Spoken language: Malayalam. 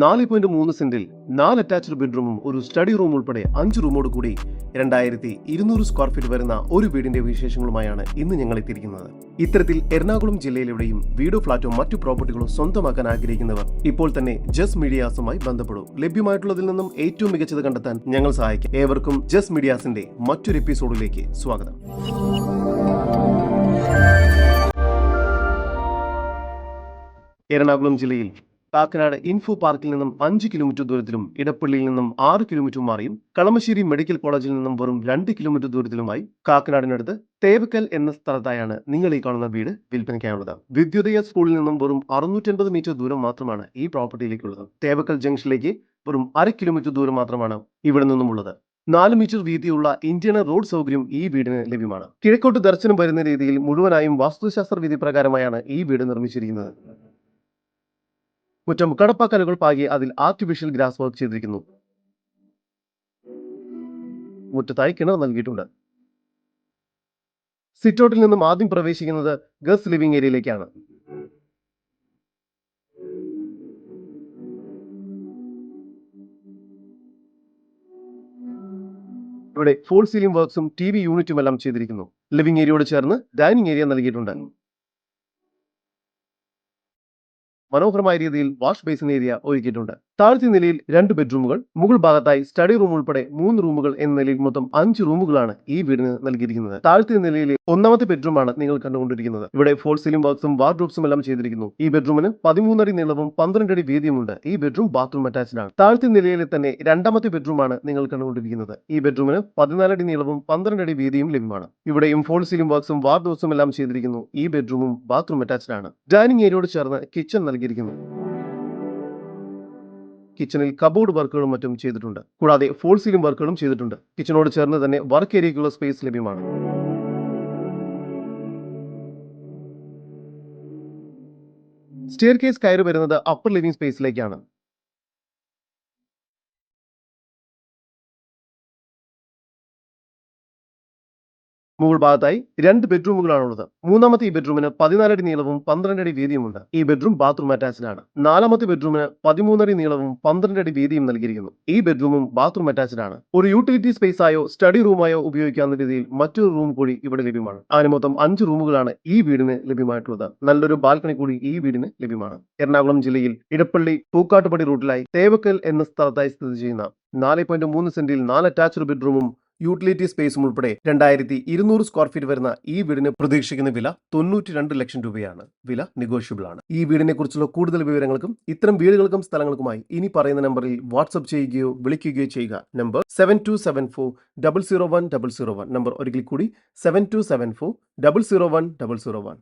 നാല് പോയിന്റ് മൂന്ന് സെന്റിൽ നാല് അറ്റാച്ച്ഡ് ബെഡ്റൂമും ഒരു സ്റ്റഡി റൂം ഉൾപ്പെടെ അഞ്ച് റൂമോട് കൂടി രണ്ടായിരത്തി ഇരുന്നൂറ് സ്ക്വയർ ഫീറ്റ് വരുന്ന ഒരു വീടിന്റെ വിശേഷങ്ങളുമായാണ് ഇന്ന് ഞങ്ങൾ എത്തിയിരിക്കുന്നത്. ഇത്തരത്തിൽ എറണാകുളം ജില്ലയിലെവിടെയും വീടോ ഫ്ളാറ്റോ മറ്റു പ്രോപ്പർട്ടികളോ സ്വന്തമാക്കാൻ ആഗ്രഹിക്കുന്നവർ ഇപ്പോൾ തന്നെ ജസ് മീഡിയാസുമായി ബന്ധപ്പെടൂ. ലഭ്യമായിട്ടുള്ളതിൽ നിന്നും ഏറ്റവും മികച്ചത് കണ്ടെത്താൻ ഞങ്ങൾ സഹായിക്കും. ഏവർക്കും ജസ് മീഡിയാസിന്റെ മറ്റൊരു എപ്പിസോഡിലേക്ക് സ്വാഗതം. എറണാകുളം ജില്ലയിൽ കാക്കനാട് ഇൻഫോ പാർക്കിൽ നിന്നും അഞ്ച് കിലോമീറ്റർ ദൂരത്തിലും ഇടപ്പള്ളിയിൽ നിന്നും ആറ് കിലോമീറ്റർ മാറിയും കളമശ്ശേരി മെഡിക്കൽ കോളേജിൽ നിന്നും വെറും രണ്ട് കിലോമീറ്റർ ദൂരത്തിലുമായി കാക്കനാടിനടുത്ത് തേവക്കൽ എന്ന സ്ഥലത്തായാണ് നിങ്ങൾ ഈ കാണുന്ന വീട് വിൽപ്പനയ്ക്കായുള്ളത്. വിദ്യുതയ സ്കൂളിൽ നിന്നും വെറും അറുന്നൂറ്റൻപത് മീറ്റർ ദൂരം മാത്രമാണ് ഈ പ്രോപ്പർട്ടിയിലേക്കുള്ളത്. തേവക്കൽ ജംഗ്ഷനിലേക്ക് വെറും അര കിലോമീറ്റർ ദൂരം മാത്രമാണ് ഇവിടെ നിന്നുമുള്ളത് നാല് മീറ്റർ വീതിയുള്ള ഇന്ത്യൻ റോഡ് സൗകര്യം ഈ വീടിന് ലഭ്യമാണ്. കിഴക്കോട്ട് ദർശനം വരുന്ന രീതിയിൽ മുഴുവനായും വാസ്തുശാസ്ത്ര വിധി പ്രകാരമായാണ് ഈ വീട് നിർമ്മിച്ചിരിക്കുന്നത്. മുറ്റം കടപ്പാക്കലുകൾ പാകി അതിൽ ആർട്ടിഫിഷ്യൽ ഗ്രാസ് വർക്ക് ചെയ്തിരിക്കുന്നു. മുറ്റത്തായി കിണർ നൽകിയിട്ടുണ്ട്. സിറ്റൗട്ടിൽ നിന്നും ആദ്യം പ്രവേശിക്കുന്നത് ഗസ്റ്റ് ലിവിംഗ് ഏരിയയിലേക്കാണ്. ഇവിടെ ഫോൾ സീലിംഗ് വർക്ക്സും ടി വി യൂണിറ്റും എല്ലാം ചെയ്തിരിക്കുന്നു. ലിവിംഗ് ഏരിയയോട് ചേർന്ന് ഡൈനിങ് ഏരിയ നൽകിയിട്ടുണ്ട്. മനോഹരമായ രീതിയിൽ വാഷ് ബേസിൻ ഏരിയ ഒരുക്കിയിട്ടുണ്ട്. താഴത്തെ നിലയിൽ രണ്ട് ബെഡ്റൂമുകൾ മുകൾ ഭാഗത്തായി സ്റ്റഡി റൂം ഉൾപ്പെടെ മൂന്ന് റൂമുകൾ എന്ന നിലയിൽ മൊത്തം അഞ്ച് റൂമുകളാണ് ഈ വീടിന് നൽകിയിരിക്കുന്നത്. താഴത്തെ നിലയിലെ ഒന്നാമത്തെ ബെഡ്റൂമാണ് നിങ്ങൾ കണ്ടുകൊണ്ടിരിക്കുന്നത്. ഇവിടെ ഫോൾ സീലിംഗ് വർക്ക്സും വാർഡ്രോബ്സും എല്ലാം ചെയ്തിരിക്കുന്നു. ഈ ബെഡ്റൂമിന് പതിമൂന്നടി നീളവും പന്ത്രണ്ട് അടി വീതിയുമുണ്ട്. ഈ ബെഡ്റൂം ബാത്റൂം അറ്റാച്ച്ഡ് ആണ്. താഴത്തെ നിലയിലെ തന്നെ രണ്ടാമത്തെ ബെഡ്റൂമാണ് നിങ്ങൾ കണ്ടുകൊണ്ടിരിക്കുന്നത്. ഈ ബെഡ്റൂമിന് പതിനാലടി നീളവും പന്ത്രണ്ട് അടി വീതിയും ലഭ്യമാണ്. ഇവിടെയും ഫോൾ സീലിംഗ് വർക്ക്സും വാർഡ്രോബ്സും എല്ലാം ചെയ്തിരിക്കുന്നു. ഈ ബെഡ്റൂമും ബാത്റൂം അറ്റാച്ച്ഡ് ആണ്. ഡൈനിങ് ഏരിയയോട് ചേർന്ന് കിച്ചൺ നൽകിയിരിക്കുന്നു. കിച്ചണിൽ കബോർഡ് വർക്കുകളും മറ്റും ചെയ്തിട്ടുണ്ട്. കൂടാതെ ഫോൾ സീലിംഗ് വർക്കുകളും ചെയ്തിട്ടുണ്ട്. കിച്ചണോട് ചേർന്ന് തന്നെ വർക്ക് ഏരിയയ്ക്കുള്ള സ്പേസ് ലഭ്യമാണ്. സ്റ്റെയർ കേസ് കയറി വരുന്നത് അപ്പർ ലിവിംഗ് സ്പേസിലേക്കാണ് മുകൾ ഭാഗത്തായി രണ്ട് ബെഡ്റൂമുകളാണുള്ളത് മൂന്നാമത്തെ ഈ ബെഡ്റൂമിന് പതിനാലടി നീളവും പന്ത്രണ്ട് അടി വീതിയുമുണ്ട്. ഈ ബെഡ്റൂം ബാത്റൂം അറ്റാച്ച്ഡ് ആണ്. നാലാമത്തെ ബെഡ്റൂമിന് പതിമൂന്നടി നീളവും പന്ത്രണ്ട് അടി വീതിയും നൽകിയിരിക്കുന്നു. ഈ ബെഡ്റൂമും ബാത്റൂം ആണ്. ഒരു യൂട്ടിലിറ്റി സ്പേസ് ആയോ സ്റ്റഡി റൂമായോ ഉപയോഗിക്കാവുന്ന രീതിയിൽ മറ്റൊരു റൂം കൂടി ഇവിടെ ലഭ്യമാണ്. അതിന് മൊത്തം അഞ്ച് റൂമുകളാണ് ഈ വീടിന് ലഭ്യമായിട്ടുള്ളത്. നല്ലൊരു ബാൽക്കണി കൂടി ഈ വീടിന് ലഭ്യമാണ്. എറണാകുളം ജില്ലയിൽ ഇടപ്പള്ളി പൂക്കാട്ടുപടി റൂട്ടിലായി തേവക്കൽ എന്ന സ്ഥലത്തായി സ്ഥിതി ചെയ്യുന്ന നാല് പോയിന്റ് മൂന്ന് സെന്റിൽ നാല് അറ്റാച്ച്ഡ് ബെഡ്റൂമും യൂട്ടിലിറ്റി സ്പേസും ഉൾപ്പെടെ രണ്ടായിരത്തി ഇരുന്നൂറ് സ്ക്വയർ ഫീറ്റ് വരുന്ന ഈ വീടിന് പ്രതീക്ഷിക്കുന്ന വില തൊണ്ണൂറ്റി രണ്ട് ലക്ഷം രൂപയാണ്. വില നെഗോഷ്യബിൾ ആണ്. ഈ വീടിനെ കുറിച്ചുള്ള കൂടുതൽ വിവരങ്ങൾക്കും ഇത്തരം വീടുകൾക്കും സ്ഥലങ്ങൾക്കുമായി ഇനി പറയുന്ന നമ്പറിൽ വാട്സ്ആപ്പ് ചെയ്യുകയോ വിളിക്കുകയോ ചെയ്യുക. Number seven two seven four double zero one double zero one number ഒരിക്കൽ കൂടി seven two seven four double zero one double zero one